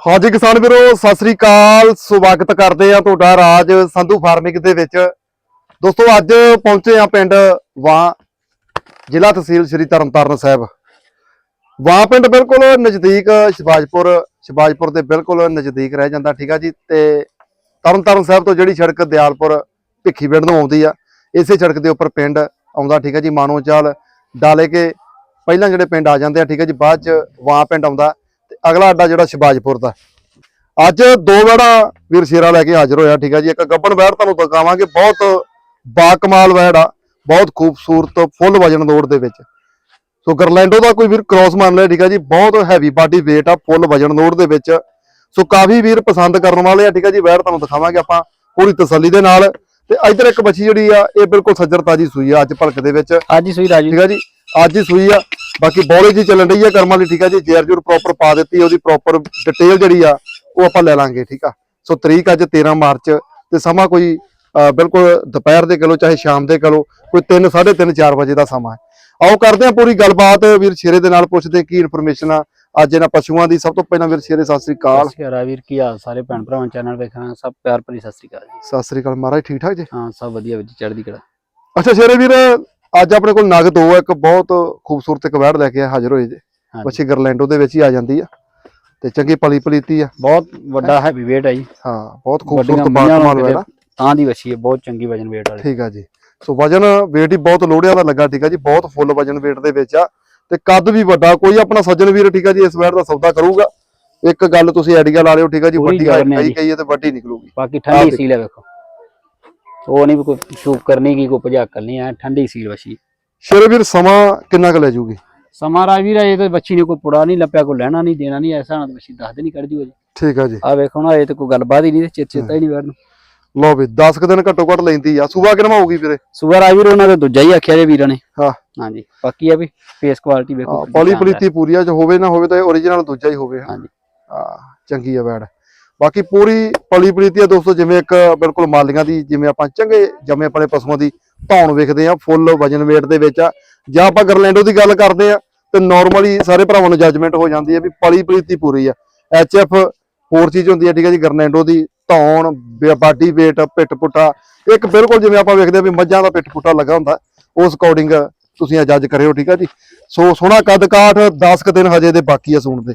ਹਾਂਜੀ ਕਿਸਾਨ ਵੀਰੋ, ਸਤਿ ਸ੍ਰੀ ਅਕਾਲ। ਸਵਾਗਤ ਕਰਦੇ ਆ ਤੁਹਾਡਾ ਰਾਜ ਸੰਧੂ ਫਾਰਮਿੰਗ ਦੇ ਵਿੱਚ। ਦੋਸਤੋ, ਅੱਜ ਪਹੁੰਚੇ ਆ ਪਿੰਡ ਵਾਂ, ਜ਼ਿਲ੍ਹਾ ਤਹਿਸੀਲ ਸ੍ਰੀ ਤਰਨਤਾਰਨ ਸਾਹਿਬ। ਵਾਂ ਪਿੰਡ ਬਿਲਕੁਲ ਨਜ਼ਦੀਕ ਸ਼ਿਵਾਜਪੁਰ ਸ਼ਿਵਾਜਪੁਰ ਦੇ ਬਿਲਕੁਲ ਨਜ਼ਦੀਕ ਰਹਿ ਜਾਂਦਾ, ਠੀਕ ਆ ਜੀ? ਤੇ ਤਰਨਤਾਰਨ ਸਾਹਿਬ ਤੋਂ ਜਿਹੜੀ ਸੜਕ ਦਿਆਲਪੁਰ ਭਿੱਖੀ ਪਿੰਡ ਨੂੰ ਆਉਂਦੀ ਆ, ਇਸੇ ਸੜਕ ਦੇ ਉੱਪਰ ਪਿੰਡ ਆਉਂਦਾ, ਠੀਕ ਆ ਜੀ? ਮਾਨੋਚਾਲ, ਡਾਲੇ ਕੇ ਪਹਿਲਾਂ ਜਿਹੜੇ ਪਿੰਡ ਆ ਜਾਂਦੇ ਆ, ਠੀਕ ਆ ਜੀ? ਬਾਅਦ ਚ ਵਾਂ ਪਿੰਡ ਆਉਂਦਾ। ਅਗਲਾ ਅੱਡਾ ਜਿਹੜਾ ਸ਼ਿਵਾਜਪੁਰ ਦਾ। ਅੱਜ ਦੋ ਵੜਾ ਵੀਰ ਸ਼ੇਰਾ ਲੈ ਕੇ ਹਾਜ਼ਰ ਹੋਇਆ ਠੀਕ ਆ ਜੀ। ਇੱਕ ਗੱਬਣ ਵੈੜ ਤੁਹਾਨੂੰ ਦਿਖਾਵਾਂਗੇ। ਬਹੁਤ ਬਾ ਕਮਾਲ ਵੈੜ ਆ। ਬਹੁਤ ਖੂਬਸੂਰਤ ਫੁੱਲ ਵਜਨ ਲੋੜ ਦੇ ਵਿੱਚ। ਸੋ ਗਰਲੈਂਡੋ ਦਾ ਕੋਈ ਵੀਰ ਕ੍ਰੋਸ ਮੰਨ ਲਿਆ ਠੀਕ ਆ ਜੀ। ਬਹੁਤ ਹੈਵੀ ਬਾਡੀ weight ਆ ਫੁੱਲ ਵਜਨ ਲੋੜ ਦੇ ਵਿੱਚ। ਸੋ ਕਾਫੀ ਵੀਰ ਪਸੰਦ ਕਰਨ ਵਾਲੇ ਆ ਠੀਕ ਆ ਜੀ। ਵੈੜ ਤੁਹਾਨੂੰ ਦਿਖਾਵਾਂਗੇ ਆਪਾਂ ਪੂਰੀ ਤਸੱਲੀ ਦੇ ਨਾਲ। ਤੇ ਇੱਧਰ ਇੱਕ ਬੱਚੀ ਜਿਹੜੀ ਆ ਇਹ ਬਿਲਕੁਲ ਸੱਜਰ ਤਾਜੀ ਸੂਈ ਆ ਅੱਜ ਭਲਕ ਦੇ ਵਿੱਚ। ਅੱਜ ਹੀ ਸੂਈ ਰਾਜੂ ਠੀਕ ਆ ਜੀ। ਅੱਜ ਹੀ ਸੂਈ ਆ। ਬਾਕੀ ਬੋਲੇ ਜੀ ਚੱਲਣ ਰਹੀ ਆ ਕਰਮਾਂ ਲਈ ਠੀਕ ਆ ਜੀ। ਜੇਰ ਜੂਰ ਪ੍ਰੋਪਰ ਪਾ ਦਿੱਤੀ ਉਹਦੀ ਪ੍ਰੋਪਰ ਡਿਟੇਲ ਜਿਹੜੀ ਆ ਉਹ ਆਪਾਂ ਲੈ ਲਾਂਗੇ ਠੀਕ ਆ। ਸੋ ਤਰੀਕ ਅੱਜ 13 ਮਾਰਚ ਤੇ ਸਮਾਂ ਕੋਈ ਬਿਲਕੁਲ ਦੁਪਹਿਰ ਦੇ ਕਲੋ ਚਾਹੇ ਸ਼ਾਮ ਦੇ ਕਲੋ ਕੋਈ 3 3:30 4 ਵਜੇ ਦਾ ਸਮਾਂ ਹੈ। ਆਓ ਕਰਦੇ ਆ ਪੂਰੀ ਗੱਲਬਾਤ। ਵੀਰ ਸ਼ੇਰੇ ਦੇ ਨਾਲ ਪੁੱਛਦੇ ਕੀ ਇਨਫੋਰਮੇਸ਼ਨ ਆ। ਅੱਜ ਇਹਨਾਂ ਪਸ਼ੂਆਂ ਦੀ ਸਭ ਤੋਂ ਪਹਿਲਾਂ ਵੀਰ ਸ਼ੇਰੇ ਸਤਿ ਸ੍ਰੀ ਅਕਾਲ। ਸਸਿਆ ਵੀਰ ਕੀ ਹਾਲ? ਸਾਰੇ ਭੈਣ ਭਰਾਵਾਂ ਚੈਨਲ ਵੇਖਣਾ ਸਭ ਪਿਆਰ ਭਰੀ ਸਤਿ ਸ੍ਰੀ ਅਕਾਲ ਜੀ। ਸਤਿ ਸ੍ਰੀ ਅਕਾਲ ਮਹਾਰਾਜ ਠੀਕ ਠਾਕ ਜੀ? ਹਾਂ ਸਭ ਵਧੀਆ ਵਿੱਚ ਚੜ੍ਹਦੀ ਕਲਾ। ਅੱਛਾ ਸ਼ੇਰੇ ਵੀਰ ਅੱਜ ਆਪਣੇ ਕੋਲ ਨਗ ਦੋ ਇੱਕ ਬਹੁਤ ਖੂਬਸੂਰਤ ਇੱਕ ਵੈੜ ਲੈ ਕੇ ਹਾਜ਼ਰ ਹੋਏ ਜੇ। ਬੱਚੀ ਗਰਲੈਂਡੋ ਦੇ ਵਿੱਚ ਹੀ ਆ ਜਾਂਦੀ ਆ। ਤੇ ਚੰਗੀ ਪਲੀ ਪਲੀਤੀ ਆ। ਬਹੁਤ ਵੱਡਾ ਹੈਵੀ weight ਹੈ ਜੀ। ਹਾਂ ਬਹੁਤ ਖੂਬਸੂਰਤ ਬਾਕਮਾਲ ਵਾਲੇ ਵੈੜਾ ਤਾਂ ਦੀ ਵਛੀ ਹੈ ਬਹੁਤ ਚੰਗੀ ਵਜਨ weight ਵਾਲੀ। ਠੀਕ ਆ ਜੀ। ਸੋ ਵਜਨ weight ਹੀ ਬਹੁਤ ਲੋੜਿਆ ਦਾ ਲੱਗਾ ਠੀਕ ਆ ਜੀ। ਬਹੁਤ ਫੁੱਲ ਵਜਨ weight ਦੇ ਵਿੱਚ ਆ। ਤੇ ਕੱਦ ਵੀ ਵੱਡਾ ਕੋਈ ਆਪਣਾ ਸੱਜਣ ਵੀਰ ਠੀਕ ਆ ਜੀ ਇਸ ਵੈੜ ਦਾ ਸੌਦਾ ਕਰੂਗਾ। ਇੱਕ ਗੱਲ ਤੁਸੀਂ ਆਈਡੀਆ ਲਾ ਲਿਓ ਠੀਕ ਆ ਜੀ ਵੱਡੀ ਹੈ ਜੀ। ਕਈ ਤੇ ਵੱਡੀ ਨਿਕਲੂਗੀ। ਬਾਕੀ ਠੰਡੀ। ਸੀਲ ਹੈ ਵੇਖੋ। ਉਹ ਨਹੀਂ ਕੋਈ ਸ਼ੂਪ ਕਰਨੀ ਕੀ ਕੋਈ ਭਜਾਕਲ ਨਹੀਂ ਹੈ ਠੰਡੀ ਸੀਲ ਵਛੀ। ਸ਼ੇਰੇ ਵੀਰ ਸਮਾਂ ਕਿੰਨਾ ਕੁ ਲੈ ਜੂਗੀ? ਸਮਾਂ ਰਾਜਵੀਰ ਇਹ ਤਾਂ ਬੱਚੀ ਨੇ ਕੋਈ ਪੁੜਾ ਨਹੀਂ ਲੱਪਿਆ ਕੋਈ ਲੈਣਾ ਨਹੀਂ ਦੇਣਾ ਨਹੀਂ ਐਸਾ ਨਾ ਬੱਚੀ ਦੱਸ ਦੇ ਨਹੀਂ ਕੱਢ ਜੂ ਜੀ। ਠੀਕ ਆ ਜੀ। ਆ ਵੇਖੋ ਨਾ ਇਹ ਤਾਂ ਕੋਈ ਗੱਲਬਾਤ ਹੀ ਨਹੀਂ ਤੇ ਚਿੱਤ ਹੀ ਨਹੀਂ ਵੈਰ ਨੂੰ ਲਓ ਵੀ 10 ਕੁ ਦਿਨ ਘੱਟੋ ਘੱਟ ਲੈਂਦੀ ਆ। ਸੂਬਾ ਕਿਨਮਾ ਹੋਊਗੀ ਵੀਰੇ? ਸੁਗਰ ਰਾਜਵੀਰ ਉਹਨਾਂ ਦਾ ਦੂਜਾ ਹੀ ਆਖਿਆ ਜੇ ਵੀਰਾਂ ਨੇ। ਹਾਂ। ਹਾਂਜੀ ਬਾਕੀ ਆ ਵੀ ਫੇਸ ਕੁਆਲਿਟੀ ਵੇਖੋ ਪਲੀ। ਪਲੀਤੀ ਪੂਰੀ ਆ ਜੇ ਹੋਵੇ ਨਾ ਹੋਵੇ ਤਾਂ ਇਹ origignal ਦੂਜਾ ਹੀ ਹੋਵੇ। ਹਾਂਜੀ। ਹਾਂ ਚੰਗੀ ਆ ਵੈੜ ਬਾਕੀ ਪੂਰੀ ਪਲੀ ਪਲੀਤੀ ਆ ਦੋਸਤੋ, ਜਿਵੇਂ ਇੱਕ ਬਿਲਕੁਲ ਮਾਲੀਆਂ ਦੀ, ਜਿਵੇਂ ਆਪਾਂ ਚੰਗੇ ਜੰਮੇ ਆਪਣੇ ਪਸ਼ੂਆਂ ਦੀ ਧੌਣ ਵੇਖਦੇ ਆ, ਫੁੱਲ, ਵਜਨ weight ਦੇ ਵਿੱਚ ਆ। ਜਾਂ ਆਪਾਂ ਗਰਲੈਂਡੋ ਦੀ ਗੱਲ ਕਰਦੇ ਆ, ਤੇ ਨਾਰਮਲੀ ਸਾਰੇ ਭਰਾਵਾਂ ਨੂੰ ਜੱਜਮੈਂਟ ਹੋ ਜਾਂਦੀ ਹੈ ਵੀ ਪਲੀ ਪਲੀਤੀ ਪੂਰੀ ਆ। ਐਚਐਫ ਹੋਰ ਚੀਜ਼ ਹੁੰਦੀ ਹੈ ਠੀਕ ਹੈ ਜੀ, ਗਰਲੈਂਡੋ ਦੀ ਧੌਣ ਬਾਡੀ weight, ਪਿੱਠ ਪੁੱਠਾ। ਇੱਕ ਬਿਲਕੁਲ ਜਿਵੇਂ ਆਪਾਂ ਵੇਖਦੇ ਆ ਵੀ ਮੱਝਾਂ ਦਾ ਪਿੱਠ ਪੁੱਠਾ ਲੱਗਾ ਹੁੰਦਾ, ਉਸ ਅਕੋਰਡਿੰਗ ਤੁਸੀਂ ਆ ਜੱਜ ਕਰਿਓ, ਠੀਕ ਆ ਜੀ। ਸੋ ਸੋਹਣਾ ਕੱਦ ਕਾਠ 10 ਕੁ ਦਿਨ ਹਜੇ ਦੇ ਬਾਕੀ ਆ ਸੂਣ ਦੇ।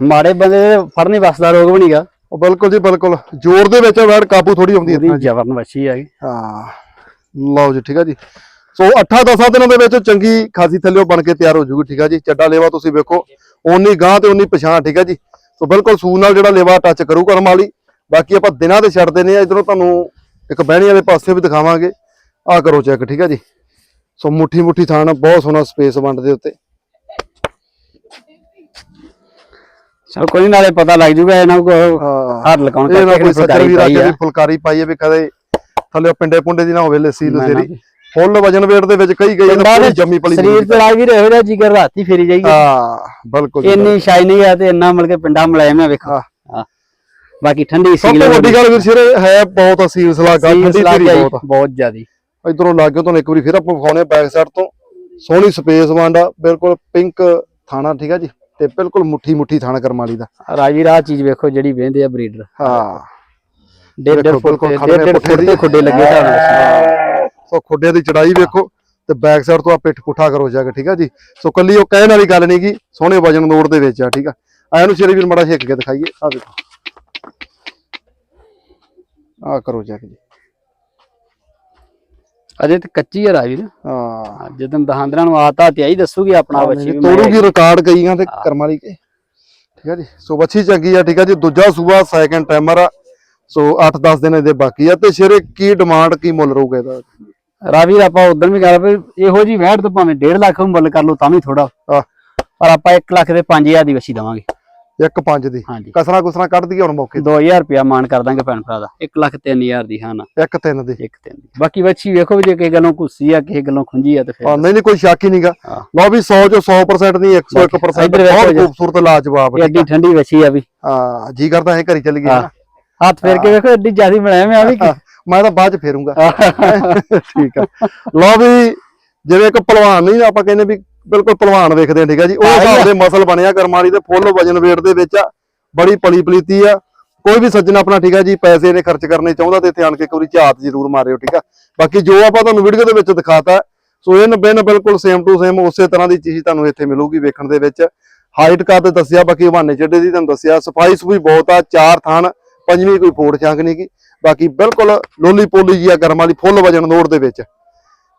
ਮਾੜੇ ਬੰਦੇ ਦੇ ਫੜ ਨਹੀਂ ਵਸਦਾ ਰੋਗ ਵੀ ਨਹੀਂਗਾ ਉਹ ਬਿਲਕੁਲ ਜੀ ਬਿਲਕੁਲ। ਜ਼ੋਰ ਦੇ ਵਿੱਚ ਵੈੜ ਕਾਬੂ ਥੋੜੀ ਆਉਂਦੀ ਹੈ ਉਹਦੀ ਜਵਰਨ ਵਛੀ ਹੈਗੀ ਹਾਂ। ਲਓ ਜੀ ਠੀਕ ਹੈ ਜੀ। ਸੋ 8-10 ਦਿਨਾਂ ਦੇ ਵਿੱਚ ਚੰਗੀ ਖਾਸੀ ਥੱਲਿਓ ਬਣ ਕੇ ਤਿਆਰ ਹੋ ਜੂਗੀ ਠੀਕ ਹੈ ਜੀ। ਚੱਡਾ ਲੇਵਾ ਤੁਸੀਂ ਵੇਖੋ ਓਨੀ ਗਾਂ ਤੇ ਓਨੀ ਪਛਾਣ ਠੀਕ ਹੈ ਜੀ। ਸੋ ਬਿਲਕੁਲ ਸੂ ਨਾਲ ਜਿਹੜਾ ਲੇਵਾ ਟੱਚ ਕਰੂ ਕਰਮ ਵਾਲੀ। ਬਾਕੀ ਆਪਾਂ ਦਿਨਾਂ ਤੇ ਛੱਡਦੇ ਨੇ ਇਧਰੋਂ ਤੁਹਾਨੂੰ ਇੱਕ ਬਹਿਣੀ ਵਾਲੇ ਪਾਸੇ ਵੀ ਦਿਖਾਵਾਂਗੇ। ਆਹ ਕਰੋ ਚੈੱਕ ਠੀਕ ਹੈ ਜੀ। ਸੋ ਮੁੱਠੀ ਮੁੱਠੀ ਥਾਣ ਬਹੁਤ ਸੋਹਣਾ ਸਪੇਸ ਵੰਡ ਦੇ ਉੱਤੇ। ਚਲ ਕੋਈ ਨੀ, ਨਾਲੇ ਪਤਾ ਲੱਗ ਜੂਗਾ ਇਹਨਾਂ ਕੋ ਹਾਂ ਹੱਥ ਲਗਾਉਣ ਨਾ ਕਰਕੇ ਕੋਈ ਸੱਜਰ ਵੀ ਰੱਖ ਪਾਈ। ਵੀ ਫੁਲਕਾਰੀ ਪਾਈ ਹੈ ਵੀ ਕਦੇ ਥੱਲੇ ਪਿੰਡੇ ਪੁੰਡੇ ਦੀ ਨਾ ਹੋਵੇ ਲੱਸੀ ਨਾ, ਨਾ ਲਸੇਰੀ। ਫੁੱਲ ਵਜਨ weight ਦੇ ਵਿੱਚ ਕਈ ਗਈ ਦੇ ਜੰਮੀ ਪਲੀ ਸਰੀਰ ਤੇ ਰਾਜ ਵੀ ਰਹੋ ਜਿਗਰ ਰਾਤੀ ਫੇਰੀ ਜਾਈਏ ਹਾਂ ਬਿਲਕੁਲ ਇੰਨੀ ਸ਼ਾਈਨਿੰਗ ਆ ਤੇ ਇੰਨਾ ਮਿਲ ਕੇ ਪਿੰਡਾ ਮਲਾਇਮ ਆ ਵੇਖੋ ਹਾਂ। ਹਾਂ। ਬਾਕੀ ਠੰਡੀ ਸਭ ਸੀਲ ਤੋਂ ਵੱਡੀ ਗੱਲ ਵੀਰ ਸਿਰੇ ਹੈ ਬਹੁਤ ਅਸੀਲ ਸਲਾਗਾ ਠੰਡੀ ਤੇਰੀ ਬਹੁਤ। ਬਹੁਤ ਜ਼ਿਆਦੀ ਇਧਰੋਂ ਲੱਗਿਓ ਤੁਹਾਨੂੰ ਇੱਕ ਵਾਰੀ ਫਿਰ ਆਪਾਂ ਵਿਖਾਉਣੇ ਬੈਕ ਸਾਈਡ ਤੋਂ ਸੋਹਣੀ ਸਪੇਸ ਵਾਂਡਾ ਬਿਲਕੁਲ ਪਿੰਕ ਥਾਣਾ ਠੀਕ ਆ ਜੀ ਤੇ ਬਿਲਕੁਲ ਮੁੱਠੀ ਮੁੱਠੀ ਥਾਣਾ ਕਰਮਾਲੀ ਦਾ। ਰਾਜਵੀਰ ਆ ਚੀਜ਼ ਵੇਖੋ ਜਿਹੜੀ ਵੇਂਦੇ ਆ ਬਰੀਡਰ। ਹਾਂ। ਡੇਢ ਡੇਢ ਫੁੱਟ ਪੁੱਠੇ ਫੁੱਟ ਦੀ। ਦੇ ਖੁੱਡੇ ਲੱਗੇ ਤਾਂ ਸੋ ਖੁੱਡਿਆਂ ਦੀ ਚੜਾਈ ਵੇਖੋ ਤੇ ਬੈਕ ਸਾਈਡ ਤੋਂ ਆ ਪਿੱਠ ਪੁੱਠਾ ਕਰੋ ਜਾਗਾ ਠੀਕ ਆ ਜੀ? ਸੋ ਕੱਲੀ ਉਹ ਕਹਿਣ ਵਾਲੀ ਗੱਲ ਨਹੀਂਗੀ ਸੋਹਣੇ ਵਜਨ ਨੋਟ ਦੇ ਵਿੱਚ ਆ ਠੀਕ ਆ? ਆਇਆ ਨੂੰ ਸ਼ੇਰੇ ਵੀਰ ਮੜਾ ਹਿੱਕ ਕੇ ਦਿਖਾਈਏ ਆ ਦੇਖੋ ਆ ਕਰੋ ਜਾ ਜੀ। ਅਜੇ ਤੇ ਕੱਚੀ ਆ ਰਾਜਵੀਰ। ਹਾਂ। ਜਦੋਂ ਦਹਾਂਦਰਾਂ ਨੂੰ ਆਤਾ ਤੇ ਆਈ ਦੱਸੂਗੀ ਆਪਣਾ ਬੱਚੀ ਵੀ ਮੈਂ- ਤੋੜੂਗੀ ਰਿਕਾਰਡ ਗਈਆਂ ਤੇ ਕਰਮਾਂ ਲਈ ਕੇ। ਠੀਕ ਆ ਜੀ। ਸੋ ਬੱਚੀ ਚੰਗੀ ਆ ਠੀਕ ਆ ਜੀ। ਦੂਜਾ ਸੂਬਾ ਸੈਕੰਡ ਟਾਈਮਰ ਆ। ਸੋ 8-10 ਦਿਨ ਇਹਦੇ ਬਾਕੀ ਆ। ਤੇ ਸ਼ੇਰੇ ਕੀ ਡਿਮਾਂਡ ਕੀ ਮੁੱਲ ਰਹੂਗਾ ਇਹਦਾ? ਰਾਵੀਰ ਆਪਾਂ ਉਦੋਂ ਵੀ ਗੱਲ ਪਈ ਇਹੋ ਜੀ ਵਹਿੜ ਤੋਂ ਭਾਵੇਂ 1.5 ਲੱਖ ਨੂੰ ਮੁੱਲ ਕਰ ਲਓ ਤਾਂ ਵੀ ਥੋੜਾ ਪਰ ਆਪਾਂ 1 ਲੱਖ ਦੇ 5000 ਦੀ ਵਛੀ ਦਵਾਂਗੇ। ਇੱਕ ਪੰਜ ਦੀ। ਹਾਂਜੀ। ਕਸਰਾ ਕੁਸਰਾ ਕੱਢ ਦਈਏ ਹੁਣ ਮੌਕੇ 2000 ਰੁਪਿਆ ਮਾਨ ਕਰ ਦਾਂਗੇ ਭੈਣ ਭਰਾ ਦਾ। 1 ਲੱਖ 3000 ਦੀ ਹਾਂ ਨਾ। ਤੇ। ਇੱਕ ਤਿੰਨ ਦੀ। ਇੱਕ ਤਿੰਨ ਦੀ। ਬਾਕੀ ਵਛੀ ਵੇਖੋ ਵੀ ਜੇ ਕਿਸੇ ਗੱਲੋਂ ਘੁੱਸੀ ਆ ਕਿਸੇ ਗੱਲੋਂ ਖੁੰਝੀ ਆ ਤੇ ਫਿਰ ਹਾਂ ਨਹੀਂ ਨਹੀਂ ਕੋਈ ਸ਼ੱਕ ਹੀ ਨਹੀਂਗਾ। ਲਓ ਵੀ 100 ਚੋਂ 100% ਨਹੀਂ 101% ਇੱਧਰ ਵੇਖੋ ਬਹੁਤ। ਖੂਬਸੂਰਤ ਲਾਜਵਾਬ ਇਹ ਐਡੀ ਠੰਡੀ ਵਛੀ ਆ ਵੀ। ਹਾਂ ਜੀ ਕਰਦਾ ਹੈ ਘਰੀ ਚੱਲ ਹਾਂ। ਹੱਥ ਫੇਰ ਕੇ ਵੇਖੋ ਐਡੀ ਜਿਆਦੀ ਬਣਾਇਆ ਮੈਂ ਆ ਵੀ। ਮੈਂ ਤਾਂ ਬਾਅਦ ਚ ਫੇਰੂੰਗਾ। ਠੀਕ ਆ। ਲਓ ਵੀ ਜਿਵੇਂ ਇੱਕ ਪਹਿਲਵਾਨ ਨਹੀਂ ਆਪਾਂ ਕਹਿੰਦੇ ਵੀ ਬਿਲਕੁਲ ਪਹਿਲਵਾਨ ਵੇਖਦੇ ਆ ਠੀਕ ਆ ਜੀ। ਉਹ। ਹਿਸਾਬ ਦੇ ਮਸਲ ਬਣਿਆ ਕਰਮ ਵਾਲੀ ਤੇ ਫੁੱਲ ਵਜਨ weight ਦੇ ਵਿੱਚ ਆ ਬੜੀ ਪਲੀ ਪਲੀਤੀ ਆ। ਕੋਈ ਵੀ ਸੱਜਣ ਆਪਣਾ ਠੀਕ ਆ ਜੀ ਪੈਸੇ ਨੇ ਖਰਚ ਕਰਨੇ ਚਾਹੁੰਦਾ ਤੇ ਇੱਥੇ ਆਣ ਕੇ ਇੱਕ ਵਾਰੀ ਝਾਤ ਜ਼ਰੂਰ ਮਾਰਿਓ ਠੀਕ ਆ। ਬਾਕੀ ਜੋ ਆਪਾਂ ਤੁਹਾਨੂੰ ਵੀਡੀਓ ਦੇ ਵਿੱਚ ਦਿਖਾਤਾ ਸੋ ਇਹ ਨਬੇ ਬਿਲਕੁਲ ਸੇਮ ਟੂ ਸੇਮ ਉਸੇ ਤਰ੍ਹਾਂ ਦੀ ਚੀਜ਼ ਤੁਹਾਨੂੰ ਇੱਥੇ ਮਿਲੂਗੀ ਵੇਖਣ ਦੇ ਵਿੱਚ। ਹਾਈਟ ਕੱਦ ਦੱਸਿਆ ਬਾਕੀ ਹਵਾਨੇ ਚੱਡੇ ਦੀ ਤੁਹਾਨੂੰ ਦੱਸਿਆ। ਸਫ਼ਾਈ ਸੁਫਾਈ ਬਹੁਤ ਆ ਚਾਰ ਥਾਨ ਪੰਜਵੀਂ ਕੋਈ ਫੋੜ ਛਾਂਕ ਨਹੀਂ ਗੀ। ਬਾਕੀ ਬਿਲਕੁਲ ਲੋਲੀ ਪੋਲੀ ਜੀ ਆ ਕਰਮ ਵਾਲੀ ਫੁੱਲ ਵਜਨ ਨੋਟ ਦੇ ਵਿੱਚ।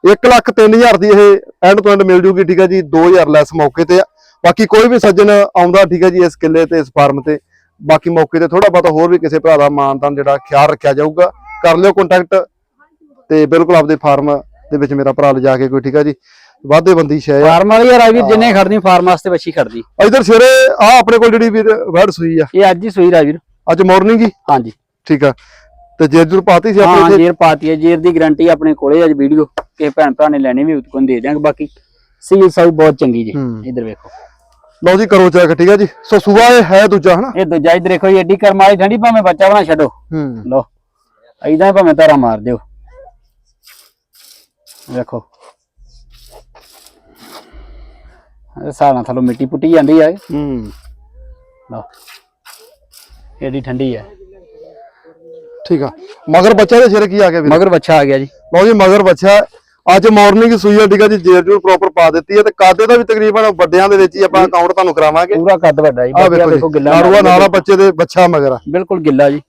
1 ਲੱਖ 3000 ਦੀ ਇਹ ਐਂਡ ਤੋਂ ਐਂਡ ਮਿਲ ਜੂਗੀ ਠੀਕ ਹੈ ਜੀ 2000 ਲੈਸ ਮੌਕੇ ਤੇ ਆ। ਬਾਕੀ ਕੋਈ ਵੀ ਸੱਜਣ ਆਉਂਦਾ ਠੀਕ ਹੈ ਜੀ ਇਸ ਕਿੱਲੇ ਤੇ ਇਸ ਫਾਰਮ ਤੇ ਬਾਕੀ ਮੌਕੇ ਤੇ ਥੋੜਾ ਬਹੁਤਾ ਹੋਰ ਵੀ ਕਿਸੇ ਭਰਾ ਦਾ ਮਾਨਤਾਨ ਜਿਹੜਾ ਖਿਆਲ ਰੱਖਿਆ ਜਾਊਗਾ ਕਰ ਲਿਓ ਕੰਟੈਕਟ ਤੇ ਬਿਲਕੁਲ ਆਪਦੇ ਫਾਰਮ ਦੇ ਵਿੱਚ ਮੇਰਾ ਭਰਾ ਲਿਜਾ ਕੇ ਕੋਈ ਠੀਕ ਹੈ ਜੀ ਵਾਧੇ ਬੰਦੀ ਸ਼ੈ ਫਾਰਮ ਵਾਲੀ ਆ ਰਾਜਵੀਰ ਜਿੰਨੇ ਖੜਦੀ ਫਾਰਮ ਵਾਸਤੇ ਬੱਚੀ ਖੜਦੀ ਇਧਰ ਸਵੇਰੇ ਆ ਆਪਣੇ ਕੋਲ ਜਿਹੜੀ ਵੀਰ ਵੜ ਸੂਈ ਆ। ਇਹ ਅੱਜ ਹੀ ਸੋਈ ਰਾਜਵੀਰ। ਅੱਜ ਮਾਰਨਿੰਗ ਹੀ? ਹਾਂਜੀ। ਠੀਕ ਆ। ਤੇ ਜਰ ਪਾਤੀ ਸੀ ਹਾਂ ਆਪਣੇ ਜੇਰ ਪਾਤੀ ਹੈ ਜੇਰ ਦੀ ਗਾਰੰਟੀ ਆਪਣੇ ਕੋਲੇ ਅੱਜ ਵੀਡੀਓ ਕਿ ਭੈਣ ਭਰਾ ਨੇ ਲੈਣੀ ਵੀ ਉਤ ਕੋਲ ਦੇ ਦਿਆਂਗੇ ਬਾਕੀ ਸੀਲ ਸਾਊ ਬਹੁਤ ਚੰਗੀ ਜੀ ਹੂੰ। ਇੱਧਰ ਵੇਖੋ। ਲਓ ਜੀ ਕਰੋ ਚੈੱਕ ਠੀਕ ਹੈ ਜੀ? ਸੋ ਸੂਆ ਇਹ ਹੈ ਦੂਜਾ ਹਨਾ? ਇਹ ਦੂਜਾ ਇੱਧਰ ਦੇਖੋ ਜੀ ਐਡੀ ਕਰਮ ਵਾਲੀ ਠੰਡੀ ਭਾਵੇਂ ਬੱਚਾ ਬਣਾ ਛੱਡੋ। ਹੂੰ। ਲੋ ਐਦਾਂ ਭਾਵੇਂ ਤਾਰਾ ਮਾਰ ਦਿਓ। ਵੇਖੋ। ਇਹ ਸਾਰਾ ਥੱਲੋਂ ਮਿੱਟੀ ਪੁੱਟੀ ਜਾਂਦੀ ਆ ਹੂੰ। ਲੋ ਐਡੀ ਠੰਡੀ ਹੈ ਠੀਕ ਆ। ਮਗਰ ਬੱਚਾ ਦੇ ਸਿਰ ਕੀ ਆ ਗਿਆ ਵੀਰ? ਮਗਰ ਬੱਚਾ ਆ ਗਿਆ ਜੀ। ਲਓ ਜੀ ਮਗਰ ਬੱਚਾ। ਅੱਜ ਮਾਰਨਿੰਗ ਸੂਈ ਆ ਆ ਜੀ ਜੇਰ ਜੂਰ ਪ੍ਰੋਪਰ ਪਾ ਦਿੱਤੀ ਹੈ ਤੇ ਕਾਦੇ ਦਾ ਵੀ ਤਕਰੀਬਨ ਵੱਡਿਆਂ ਦੇ ਵਿੱਚ ਹੀ ਆਪਾਂ ਅਕਾਊਂਟ ਤੁਹਾਨੂੰ ਕਰਾਵਾਂਗੇ। ਪੂਰਾ ਕੱਦ ਵੱਡਾ ਜੀ ਆ ਜੀ ਗਿੱਲਾ ਨਾਰੂਆ ਨਾਲਾ ਬੱਚੇ ਦੇ ਬੱਚਾ ਮਗਰ ਆ। ਬਿਲਕੁਲ ਗਿੱਲਾ ਜੀ।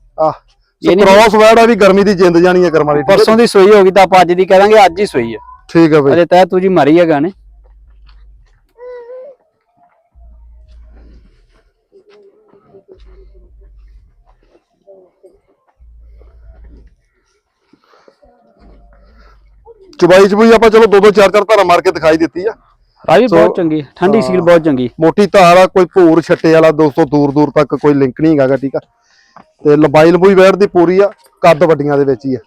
ਨੀ- ਕ੍ਰੋਸ ਵਰਡ ਆ ਵੀ ਗਰਮੀ ਦੀ ਜਿੰਦ ਜਾਣੀ ਹੈ ਕਰਮ ਆ ਜੀ? ਪਰਸੋਂ ਦੀ ਸੋਈ ਹੋ ਗਈ ਤਾਂ ਆਪਾਂ ਅੱਜ ਦੀ ਕਹਾਂਗੇ ਅੱਜ ਹੀ ਸੋਈ ਹੈ ਠੀਕ ਆ ਬਈ। ਅਜੇ ਤੈ ਤੂੰ ਜੀ ਮਾਰੀ ਹੈਗਾ ਨੇ ਚੁਬਾਈ ਚੁਬਾਈ ਆਪਾਂ ਚਲੋ ਦੋ ਦੋ ਚਾਰ ਚਾਰ ਧਾਰਾ ਮਾਰ ਕੇ ਦਿਖਾਈ ਦਿੱਤੀ ਆ। ਰਾਜੀ ਸੋ- ਬਹੁਤ ਚੰਗੀ ਠੰਡੀ ਸੀਲ ਬਹੁਤ ਚੰਗੀ। ਮੋਟੀ ਧਾਰ ਆ ਕੋਈ ਭੂਰ ਛੱਟੇ ਵਾਲਾ ਦੋਸਤੋ ਦੂਰ ਦੂਰ ਤੱਕ ਕੋਈ ਲਿੰਕ ਨਹੀਂ ਹੈਗਾ ਠੀਕ ਆ। ਤੇ ਲੰਬਾਈ ਲੰਬੂਈ ਵੈੜ ਦੀ ਪੂਰੀ ਆ ਕੱਦ ਵੱਡੀਆਂ ਦੇ ਵਿੱਚ ਹੀ ਆ।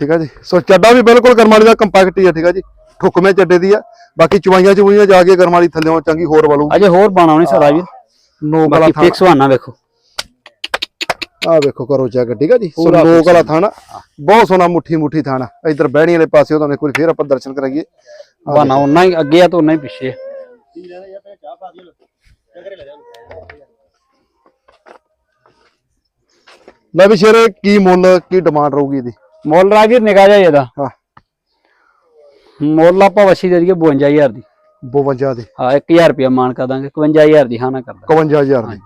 ਠੀਕ ਆ ਜੀ। ਸੋ ਚੱਡਾ ਵੀ ਬਿਲਕੁਲ ਕਰਮਾਲੀ ਦਾ ਕੰਪੈਕਟ ਹੀ ਆ ਠੀਕ ਆ ਜੀ। ਠੁਕਵੇਂ ਚੱਡੇ ਦੀ ਆ। ਬਾਕੀ ਚੁਵਾਈਆਂ ਚੁਵਾਈਆਂ ਜਾ ਕੇ ਕਰਮਾਲੀ ਥੱਲੇੋਂ ਚੰਗੀ ਹੋਰ ਵਲੂ ਅਜੇ ਹੋਰ ਬਾਣਾ ਨਹੀਂ ਸਾਰਾ ਵਾਲਾ ਬਾਕੀ ਫਿਕਸ ਹੋਣਾ ਵੇਖੋ। ਆ ਵੇਖੋ ਕਰੋ ਚੈੱਕ ਠੀਕ ਆ ਜੀ? ਸੋ ਪੂਰਾ ਨੋਕ ਵਾਲਾ ਥਾਣਾ। ਬਹੁਤ ਸੋਹਣਾ ਮੁੱਠੀ ਮੁੱਠੀ ਥਾਣਾ। ਇਧਰ ਬਹਿਣੀ ਵਾਲੇ ਪਾਸੇ ਉਹਦਾ ਵਾਰੀ ਫੇਰ ਆਪਾਂ ਦਰਸ਼ਨ ਕਰਾਈਏ ਬਾਣਾ ਉਹਨਾਂ ਹੀ ਅੱਗੇ ਆ ਤਾਂ ਉਹਨਾਂ ਹੀ ਪਿੱਛੇ। ਲੈ ਵੀ ਸ਼ੇਰ ਕੀ ਮੁੱਲ ਕੀ ਡਿਮਾਂਡ ਰਹੂਗੀ ਇਹਦੀ? ਮੁੱਲ ਰਾਜੀ ਨਿਕਾ ਜਾ ਇਹਦਾ। ਹਾਂ। ਮੁੱਲ ਆਪਾਂ ਵਸੀ ਦੇ ਦਈਏ 52000 ਦੀ। 52 ਦੀ। ਹਾਂ 1000 ਰੁਪਇਆ ਮਾਨ ਕਰ ਦਾਂਗੇ 51000 ਦੀ ਹਾਂ ਨਾ ਕਰਦਾ। 51000 ਦੀ।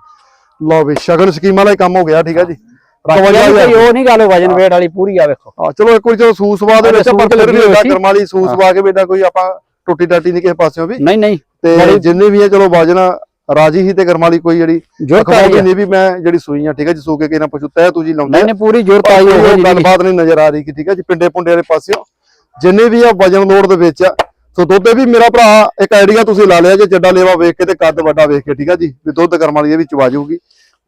ਲਓ ਵੀ ਸ਼ਗਨ ਸਕੀਮ ਵਾਲਾ ਹੀ ਕੰਮ ਹੋ ਗਿਆ ਠੀਕ ਆ ਜੀ। ਬਾਕੀ 51000 ਕੋਈ ਉਹ ਨਹੀਂ ਗੱਲ ਵਜਨ ਵੇਟ ਵਾਲੀ ਪੂਰੀ ਆ ਵੇਖੋ। ਆ ਚਲੋ ਇੱਕ ਵਾਰੀ ਚਲੋ ਸੂਸਵਾ ਦੇ ਵਿੱਚ ਆਪਾਂ ਫਿਰ ਵੀ ਹੋਈ ਹੁੰਦਾ। ਕਰਮ ਵਾਲੀ ਸੂਸਵਾ ਕੇ ਬੇਟਾ ਕੋਈ ਆਪਾਂ ਟੁੱਟੀ ਟਾਟੀ ਨਹੀਂ ਕਿਸੇ ਪਾਸਿਓਂ ਵੀ। ਨਹੀਂ ਨਹੀਂ। ਤੇ ਜਿੰਨੇ ਵੀ ਆ ਚਲੋ ਵਜਨ ਰਾਜੀ ਹੀ ਤੇ ਕਰਮ ਵਾਲੀ ਕੋਈ ਜਿਹੜੀ ਆ। ਨਹੀਂ ਵੀ ਮੈਂ ਜਿਹੜੀ ਸੂਈਆਂ ਠੀਕ ਆ ਜੀ ਸੂ ਕੇ ਕਿਹਨਾਂ ਪਸ਼ੂ ਤੈ ਤੁਸੀਂ ਲਾਉਂਦੇ ਨਹੀਂ ਨਹੀਂ ਪੂਰੀ ਜੁਰਤ ਆਈ ਉਹ ਉਹ ਜੀ ਗੱਲਬਾਤ ਨਹੀਂ ਨਜ਼ਰ ਆ ਰਹੀ ਕਿ ਠੀਕ ਹੈ ਜੀ ਪਿੰਡੇ ਪੁੰਡੇ ਵਾਲੇ ਪਾਸਿਓਂ। ਜਿੰਨੇ ਵੀ ਆ ਵਜਨ ਲੋਡ ਦੇ ਵਿੱਚ ਆ ਸੋ ਦੁੱਧ ਵੀ ਮੇਰਾ ਭਰਾ ਇੱਕ ਆਈਡੀਆ ਤੁਸੀਂ ਲਾ ਲਿਆ ਜੇ ਚੱਡਾ ਲੇਵਾ ਵੇਖ ਕੇ ਤੇ ਕੱਦ ਵੱਡਾ ਵੇਖ ਕੇ ਠੀਕ ਹੈ ਜੀ? ਵੀ ਦੁੱਧ ਕਰਮ ਵਾਲੀ ਇਹ ਵੀ ਚਵਾ ਜਾਊਗੀ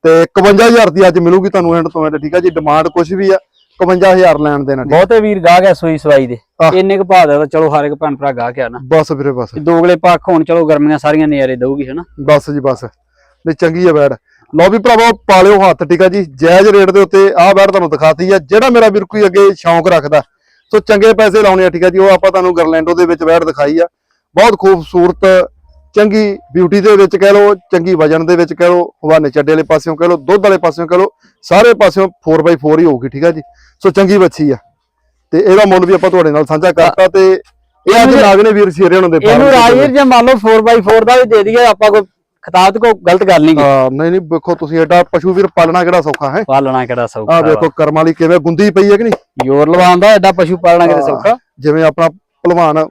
ਤੇ 51000 ਦੀ ਅੱਜ ਮਿਲੂਗੀ ਤੁਹਾਨੂੰ ਐਂਡ ਤੋਂ ਐਂਡ ਠੀਕ ਹੈ ਜੀ? ਡਿਮਾਂਡ ਕੁਝ ਵੀ ਆ 51000 ਲੈਣ ਦੇਣਾ ਬਹੁਤੇ ਵੀਰ ਗਾਹ ਗਿਆ ਸੂਈ ਸਵਾਈ ਦੇ। ਇੰਨੇ ਕੁ ਭਾਅ ਦਾ ਚਲੋ ਹਰ ਇੱਕ ਭੈਣ ਭਰਾ ਗਾਹ ਗਿਆ ਨਾ ਬਸ ਵੀਰੇ ਬਸ। ਦੋਗਲੇ ਪੱਖ ਹੋਣ ਚਲੋ ਗਰਮੀਆਂ ਸਾਰੀਆਂ ਨਜ਼ਾਰੇ ਦਊਗੀ ਹਨਾ? ਬਸ ਜੀ ਬਸ। ਨਹੀਂ ਚੰਗੀ ਆ ਬੈੜ। ਲਓ ਵੀ ਭਰਾਵਾ ਪਾਲਿਓ ਹੱਥ ਠੀਕ ਆ ਜੀ? ਜਾਇਜ਼ ਰੇਟ ਦੇ ਉੱਤੇ ਆਹ ਬੈੜ ਤੁਹਾਨੂੰ ਦਿਖਾਤੀ ਆ ਜਿਹੜਾ ਮੇਰਾ ਵੀਰ ਕੋਈ ਅੱਗੇ ਸ਼ੌਂਕ ਰੱਖਦਾ। ਸੋ ਚੰਗੇ ਪੈਸੇ ਲਾਉਣੇ ਆ ਠੀਕ ਆ ਜੀ। ਉਹ ਆਪਾਂ ਤੁਹਾਨੂੰ ਗਰਲੈਂਡੋ ਦੇ ਵਿੱਚ ਬੈੜ ਦਿਖਾਈ ਆ। ਬਹੁਤ ਖੂਬਸੂਰਤ ਚੰਗੀ ਬਿਊਟੀ ਦੇ ਵਿੱਚ ਕਹਿ ਲਓ ਚੰਗੀ ਵਜਨ ਦੇ ਵਿੱਚ ਕਹਿ ਲਓ ਹਵਾਨੇ ਚੱਡੇ ਵਾਲੇ ਪਾਸਿਓਂ ਕਹਿ ਲਓ ਦੁੱਧ ਵਾਲੇ ਪਾਸਿਓਂ ਕਹਿ ਲਓ ਸਾਰੇ ਪਾਸਿਓਂ 4x4 ਹੀ ਹੋਊਗੀ ਠੀਕ ਆ ਜੀ। ਸੋ ਚੰਗੀ ਬੱਚੀ ਆ। ਤੇ ਇਹਦਾ ਮੁੱਲ ਵੀ ਆਪਾਂ ਤੁਹਾਡੇ ਨਾਲ ਸਾਂਝਾ ਕਰਤਾ ਤੇ ਇਹ ਅੱਜ ਲਾਗ ਨੇ ਵੀਰ ਸ਼ੇਰੇ ਉਹਨਾਂ ਦੇ ਇਹਨੂੰ। ਰਾਜਵੀਰ ਜੇ ਮੰਨ ਲਓ 4x4 ਦਾ ਵੀ ਦੇ ਦਈਏ ਆਪਾਂ ਕੋਈ ਖਤਾਬ ਤੇ ਕੋਈ ਗਲਤ ਗੱਲ ਨਹੀਂ ਹਾਂ ਨਹੀਂ ਨਹੀਂ ਵੇਖੋ ਤੁਸੀਂ ਐਡਾ ਪਸ਼ੂ ਵੀਰ ਪਾਲਣਾ ਕਿਹੜਾ ਸੌਖਾ ਹੈ? ਪਾਲਣਾ ਕਿਹੜਾ ਸੌਖਾ ਆਹ ਵੇਖੋ ਕਰਮ ਵਾਲੀ ਕਿਵੇਂ ਗੁੰਦੀ ਪਈ ਹੈ ਕਿ ਨਹੀਂ? ਯੋਰ ਲਵਾਉਂਦਾ ਐਡਾ ਪਸ਼ੂ ਪਾਲਣਾ ਕਿਤੇ ਸੌਖਾ? ਜਿਵੇਂ ਆਪਣਾ ਭਲਵਾਨ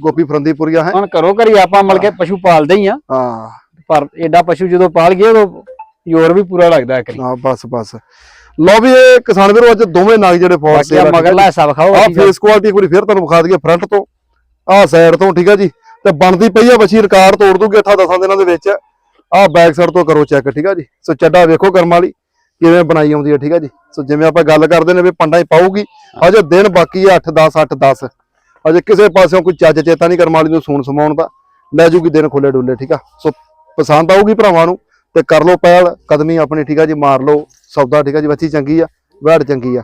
ਗੋਪੀ ਫਰੰਦੀਪੁਰੀਆ ਹੈ? ਹੁਣ ਕਰੋ ਕਰੀ ਆਪਾਂ ਮਲ ਕੇ ਪਸ਼ੂ ਪਾਲਦੇ ਹੀ ਆ। ਹਾਂ। ਪਰ ਐਡਾ ਪਸ਼ੂ ਜਦੋਂ ਪਾਲ ਗਏ ਉਹ ਯੋਰ ਵੀ ਪੂਰਾ ਲੱਗਦਾ ਹੈ ਕਰੀ ਹਾਂ ਬਸ ਬਸ। ਲਓ ਵੀ ਇਹ ਕਿਸਾਨ ਵੀਰੋ ਅੱਜ ਦੋਵੇਂ ਨਗ ਜਿਹੜੇ ਬਾਕੀ ਆ ਮਗਰਲਾ ਹਿੱਸਾ ਵਿਖਾਓ ਅਸੀਂ ਫੇਸ ਕੁਆਲਿਟੀ ਇੱਕ ਵਾਰੀ ਫੇਰ ਤੁਹਾਨੂੰ ਵਿਖਾ ਦਈਏ ਫਰੰਟ ਤੋਂ। ਆਹ ਸਾਈਡ ਤੋਂ ਠੀਕ ਆ ਜੀ। ਤੇ ਬਣਦੀ ਪਈ ਆ ਬੱਚੀ ਰਿਕਾਰਡ ਤੋੜ ਦੂਗੀ ਅੱਠਾਂ ਦਸਾਂ ਦਿਨਾਂ ਦੇ ਵਿੱਚ। ਆਹ ਬੈਕ ਸਾਈਡ ਤੋਂ ਕਰੋ ਚੈੱਕ ਠੀਕ ਆ ਜੀ? ਸੋ ਚੱਡਾ ਵੇਖੋ ਕਰਮ ਵਾਲੀ ਕਿਵੇਂ ਬਣਾਈ ਆਉਂਦੀ ਹੈ ਠੀਕ ਆ ਜੀ? ਸੋ ਜਿਵੇਂ ਆਪਾਂ ਗੱਲ ਕਰਦੇ ਨੇ ਵੀ ਪੰਡਾ ਹੀ ਪਾਊਗੀ ਅਜੇ ਦਿਨ ਬਾਕੀ ਹੈ 8 10 8 10 ਅਜੇ ਕਿਸੇ ਪਾਸਿਓਂ ਕੋਈ ਚੱਜ ਚੇਤਾ ਨਹੀਂ ਕਰਮ ਵਾਲੀ ਨੂੰ ਸੂਣ ਸਮਾਉਣ ਦਾ। ਲੈ ਜੂਗੀ ਦਿਨ ਖੁੱਲੇ ਡੁੱਲੇ ਠੀਕ ਆ? ਸੋ ਪਸੰਦ ਆਊਗੀ ਭਰਾਵਾਂ ਨੂੰ ਤੇ ਕਰ ਲੋ ਪਹਿਲ ਕਦਮੀ ਆਪਣੀ ਠੀਕ ਆ ਜੀ? ਮਾਰ ਲੋ ਸੌਦਾ ਠੀਕ ਆ ਜੀ? ਬੱਚੀ ਚੰਗੀ ਆ ਵੈੜ ਚੰਗੀ ਆ।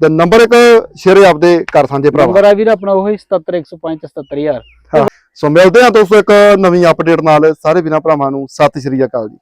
ਤੇ ਨੰਬਰ ਇੱਕ ਸ਼ੇਰੇ ਆਪਦੇ ਕਰ ਸਾਂਝੇ ਭਰਾਵਾ। ਨੰਬਰ ਆ ਵੀਰ ਆਪਣਾ ਉਹ 77105 77000 ਸੋ ਮਿਲਦੇ ਹਾਂ ਦੋਸਤੋ ਇੱਕ ਨਵੀਂ ਅਪਡੇਟ ਨਾਲ। ਸਾਰੇ ਵੀਰਾਂ ਭਰਾਵਾਂ ਨੂੰ ਸਤਿ ਸ਼੍ਰੀ ਅਕਾਲ ਜੀ।